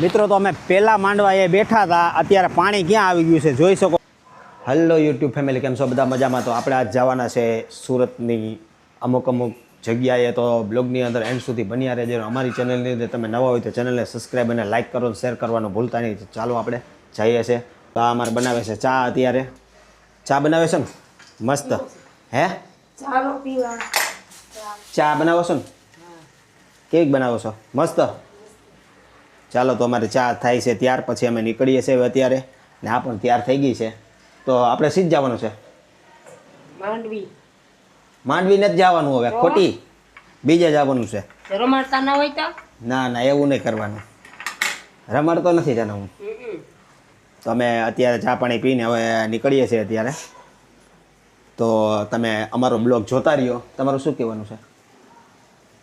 મિત્રો તો અમે પહેલાં માંડવા એ બેઠા હતા. અત્યારે પાણી ક્યાં આવી ગયું છે? જોઈ શકો. હલો યુટ્યુબ ફેમિલી કેમ છો? બધા મજામાં? તો આપણે આજ જવાના છે સુરતની અમુક અમુક જગ્યાએ. તો બ્લોગની અંદર એન્ડ સુધી બન્યા રહેજો. અમારી ચેનલની અંદર તમે નવા હોય તો ચેનલને સબસ્ક્રાઈબ અને લાઇક કરો શેર કરવાનું ભૂલતા નહીં. તો ચાલો આપણે જઈએ છે તો આ અમારે બનાવે છે ચા અત્યારે. ચા બનાવે છે ને? મસ્ત. હે? ચા બનાવો છો ને? કેવી બનાવો છો? મસ્ત? ચાલો તો અમારે ચા થાય છે ત્યાર પછી અમે નીકળીએ છીએ અત્યારે. ને આ પણ તૈયાર થઈ ગઈ છે. તો આપણે સીધ જવાનું છે? માંડવી. માંડવીને જ જવાનું હવે ખોટી. બીજે જવાનું છે. રમાડતા ના હોય તો? ના ના એવું નહીં કરવાનું. રમાડતો નથી જાને હું. તો અમે અત્યારે ચા પાણી પીને હવે નીકળીએ છીએ અત્યારે. તો તમે અમારો બ્લોગ જોતા રહ્યો. તમારું શું કહેવાનું છે?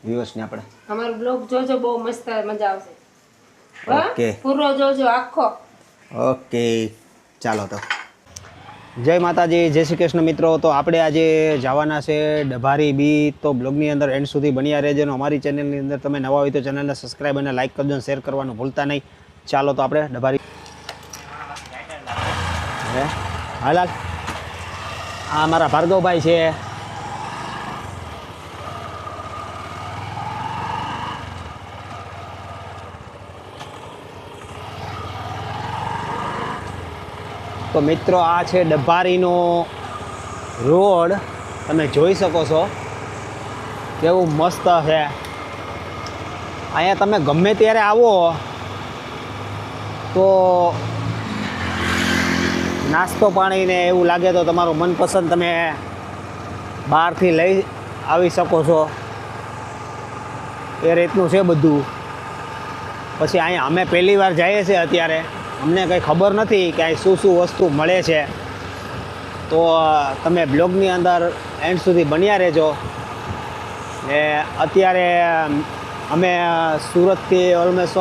વ્યૂઅર્સને આપણે. અમારો બ્લોગ જોજો બહુ મસ્ત મજા આવશે? ઓકે. પૂરો જોજો આખો. ઓકે ચાલો તો. જય માતાજી જય શ્રી કૃષ્ણ મિત્રો. તો આપણે આજે જવાના છે ડભારી બી. તો બ્લોગની અંદર એન્ડ સુધી બન્યા રહેજો અને અમારી ચેનલની અંદર તમે નવા હોય તો ચેનલને સબસ્ક્રાઈબ અને લાઇક કરજો અને શેર કરવાનું ભૂલતા નહીં. ચાલો તો આપણે ડભારી હે? હાલ હાલ આ મારા ભાર્ગવભાઈ છે. તો મિત્રો આ છે ડભારીનો રોડ. તમે જોઈ શકો છો. કેવું મસ્ત છે. અહીંયા તમે ગમે ત્યારે આવો, તો નાસ્તો પાણીને એવું લાગે તો તમારું મનપસંદ તમે બહારથી લઈ આવી શકો છો. એ રીતનું છે બધું. પછી અહીંયા અમે પહેલી વાર જઈએ છીએ અત્યારે. અમને કંઈ ખબર નથી કે અહીં શું શું વસ્તુ મળે છે. તો તમે બ્લોગની અંદર એન્ડ સુધી બન્યા રહેજો. ને અત્યારે, અમે સુરતથી ઓલમોસ્ટ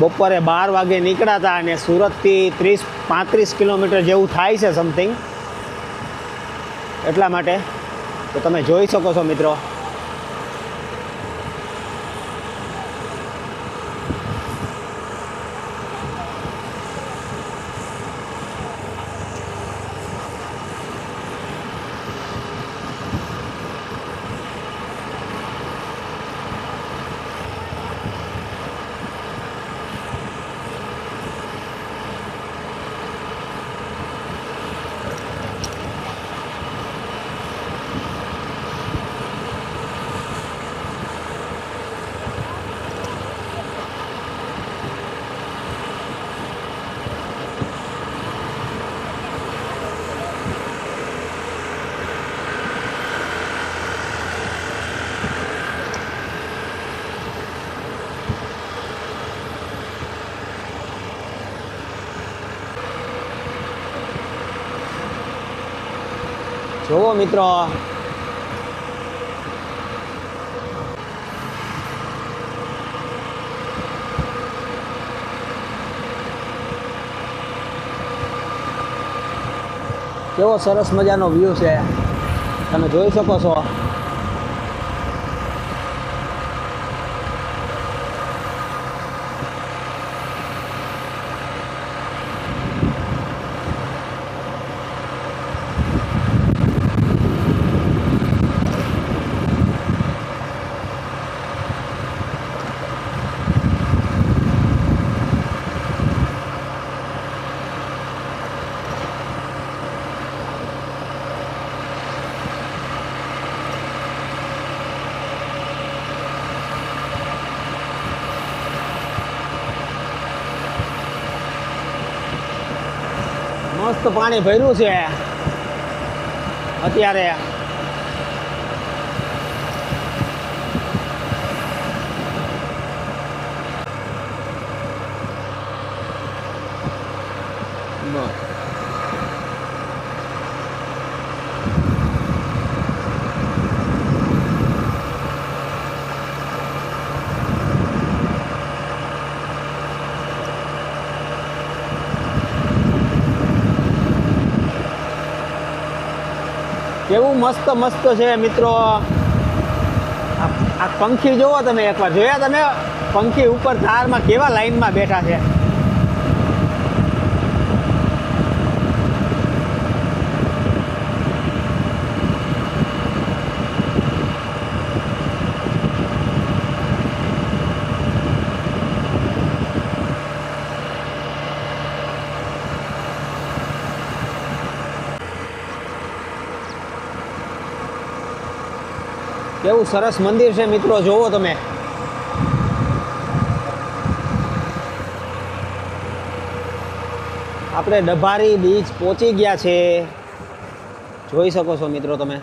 બપોરે બાર વાગે નીકળ્યા હતા અને સુરતથી ત્રીસ, પાંત્રીસ કિલોમીટર જેવું થાય છે સમથિંગ એટલા માટે. તો તમે જોઈ શકો છો મિત્રો. જુઓ મિત્રો. કેવો સરસ મજાનો વ્યૂ છે. તમે જોઈ શકો છો. મસ્ત પાણી ભર્યું છે. અત્યારે કેવું મસ્ત મસ્ત છે મિત્રો. આ પંખી જોવો તમે એકવાર. જોયા તમે? પંખી ઉપર ધારમાં કેવા લાઈનમાં બેઠા છે? કેવું સરસ મંદિર છે મિત્રો, જોવો તમે. આપણે ડભારી બીચ પહોંચી ગયા છે. જોઈ શકો છો મિત્રો તમે.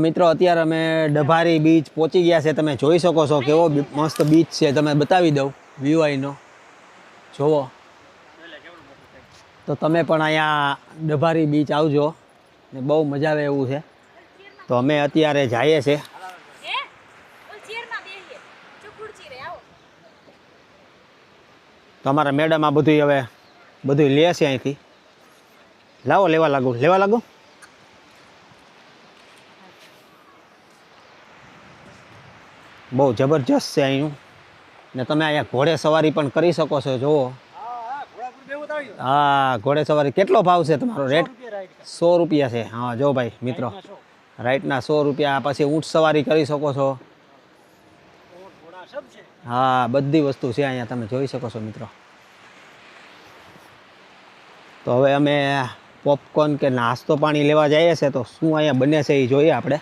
મિત્રો અત્યારે અમે ડભારી બીચ પહોંચી ગયા છે. તમે જોઈ શકો છો કેવો મસ્ત બીચ છે. તમે બતાવી દઉં વ્યૂ અહીંનો જોવો. તો તમે પણ અહીંયા ડભારી બીચ આવજો. ને બહુ મજા આવે એવું છે. તો અમે અત્યારે જઈએ છે. તો અમારા મેડમ આ બધું હવે બધું લે છે અહીંથી. લાવો લેવા લાગુ. લેવા લાગુ? બહુ જબરજસ્ત છે અહીંનું. ને તમે અહીંયા ઘોડે સવારી પણ કરી શકો છો, જુઓ. હા, ઘોડે સવારી કેટલો ભાવ છે તમારો રેટ? સો રૂપિયા છે. હા, જો ભાઈ, મિત્રો. રાઈટના સો રૂપિયા, પછી ઊંટ સવારી કરી શકો છો. હા, બધી વસ્તુ છે અહીંયા, તમે જોઈ શકો છો, મિત્રો. તો હવે અમે પોપકોર્ન કે નાસ્તો પાણી લેવા જઈએ છે, તો શું અહીંયા બને છે એ જોઈએ આપણે.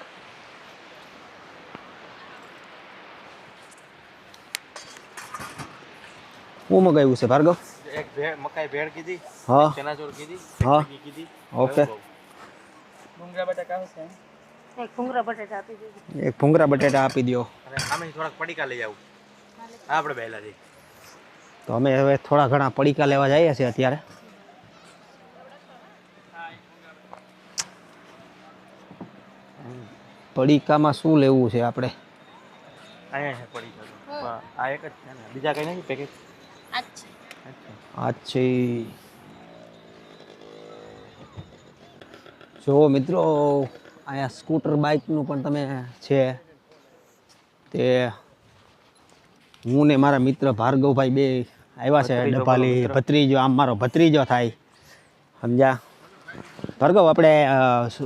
શું મગાવ્યું છે ભાર્ગવ? એક ભેળ મકાઈ ભેળ કીધી હા. ચનાચોર કીધી હા. કીધી ઓકે. ડુંગરા બટાકા છે એક ભૂંગરા બટેટા આપી દેજો એક ભૂંગરા બટેટા આપી દો અને સામે થોડાક પડીકા લઈ આવું. હા આપણે જઈ તો અમે હવે થોડા ઘણા પડીકા લેવા જઈએ છીએ અત્યારે. પડીકામાં શું લેવું છે આપણે? અહીંયા છે પડીકા તો. આ એક જ છે ને. બીજા કઈ નથી પેકેટ આછી જો મિત્રો અહીંયા સ્કૂટર બાઇકનું પણ તમે છે તે હું ને મારા મિત્ર ભાર્ગવભાઈ બે આવ્યા છે ડભાલી ભત્રીજો આમ મારો ભત્રીજો થાય. સમજ્યા? ભાર્ગવ આપણે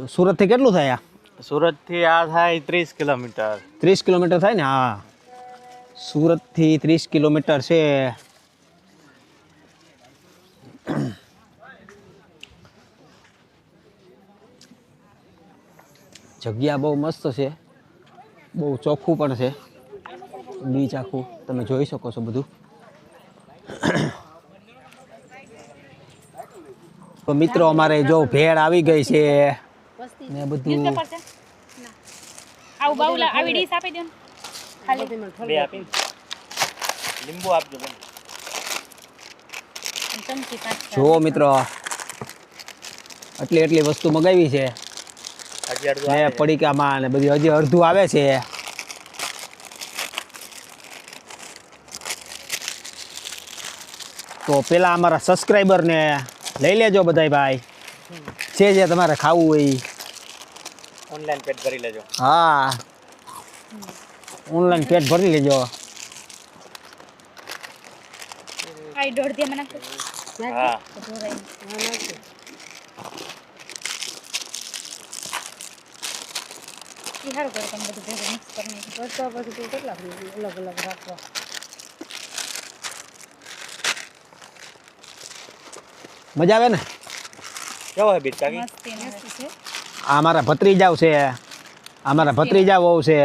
સુરતથી કેટલું થાય આ? સુરતથી આ થાય ત્રીસ કિલોમીટર. ત્રીસ કિલોમીટર થાય ને? હા. સુરતથી ત્રીસ કિલોમીટર છે જગ્યા બહુ મસ્ત છે. બહુ ચોખ્ખું પણ છે. બીચ આખું. તમે જોઈ શકો છો બધું. તો મિત્રો અમારે જો ભેળ આવી ગઈ છે. ને બધું આવું બાઉલા આવી ડીશ આપી દો ખાલી. બે આપી લીંબુ આપજો જુઓ મિત્રો આટલી એટલી વસ્તુ મગાવી છે. ને પડીકામાં ને બધી હજી અડધું આવે છે. તો પેલા અમારા સબસ્ક્રાઈબરને લઈ લેજો બધા ભાઈ. જે જે તમારે ખાવું હોય ઓનલાઈન પેટ ભરી લેજો. હા. ઓનલાઈન પેટ ભરી લેજો. આ દોઢ દે મને હા. ઈ હારું કરે તમે બધું ભેગું મિક્સ કરીને. બસો પછી તું કેટલા અલગ અલગ રાખવા. મજા આવે ને? કેવો હે બીજ કાકી મસ્તી છે આ મારા ભત્રીજાઓ છે આ મારા ભત્રીજા વહુ છે.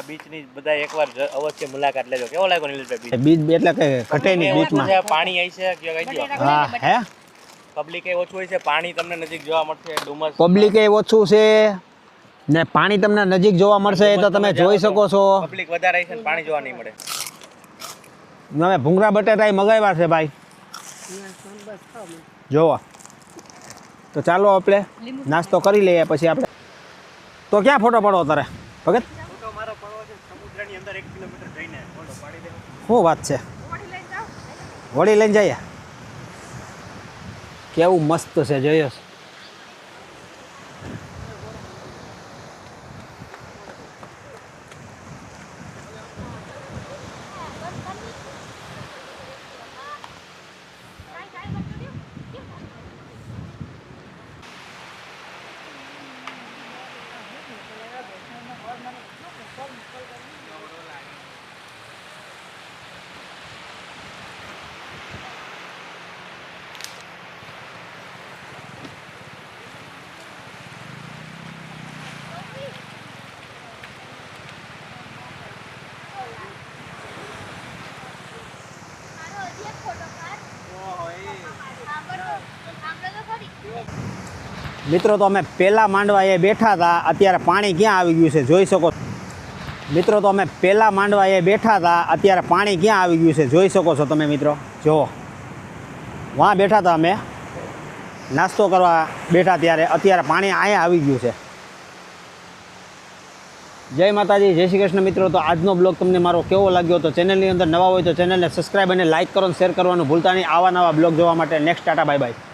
આ બીચની બધા એકવાર અવશ્ય મુલાકાત લેજો. કેવો લાગ્યો નીલેશભાઈ બીચ બીજ એટલે કે ઘટે નહીં બીચમાં પાણી આવી છે કે કહી દો હા હે? પબ્લિક એ ઓછું હોય છે પાણી તમને નજીક જોવા મળશે ડુમસ. પબ્લિક એ ઓછું છે ને પાણી તમને નજીક જોવા મળશે તો તમે જોઈ શકો છો. પબ્લિક વધારે છે પાણી જોવા નહીં મળે. નમે ભૂંગરા બટેટા મગાવ્યા છે ભાઈ. જોવો. તો ચાલો આપણે નાસ્તો કરી લઈએ પછી આપણે. તો ક્યાં ફોટો પાડો તારે ભગત? અંદર એક કિલોમીટર જઈને ફોટો પાડી દેવો. શું વાત છે? વળી લઈને જઈએ. કેવું મસ્ત છે જોયો છે? મિત્રો, તો અમે પહેલાં માંડવા એ બેઠા હતા. અત્યારે પાણી ક્યાં આવી ગયું છે જોઈ શકો. મિત્રો, તો અમે પહેલાં માંડવા એ બેઠા હતા. અત્યારે પાણી ક્યાં આવી ગયું છે જોઈ શકો છો તમે મિત્રો. જુઓ વાં બેઠા હતા અમે. નાસ્તો કરવા બેઠા ત્યારે. અત્યારે પાણી અહીંયા આવી ગયું છે. જય માતાજી, જય શ્રી કૃષ્ણ મિત્રો. તો આજનો બ્લોગ તમને મારો કેવો લાગ્યો? તો ચેનલની અંદર નવા હોય તો ચેનલને સબસ્ક્રાઈબ અને લાઇક કરો અને શેર કરવાનું ભૂલતા નહીં. આવા નવા બ્લોગ જોવા માટે નેક્સ્ટ ટાટા બાય બાય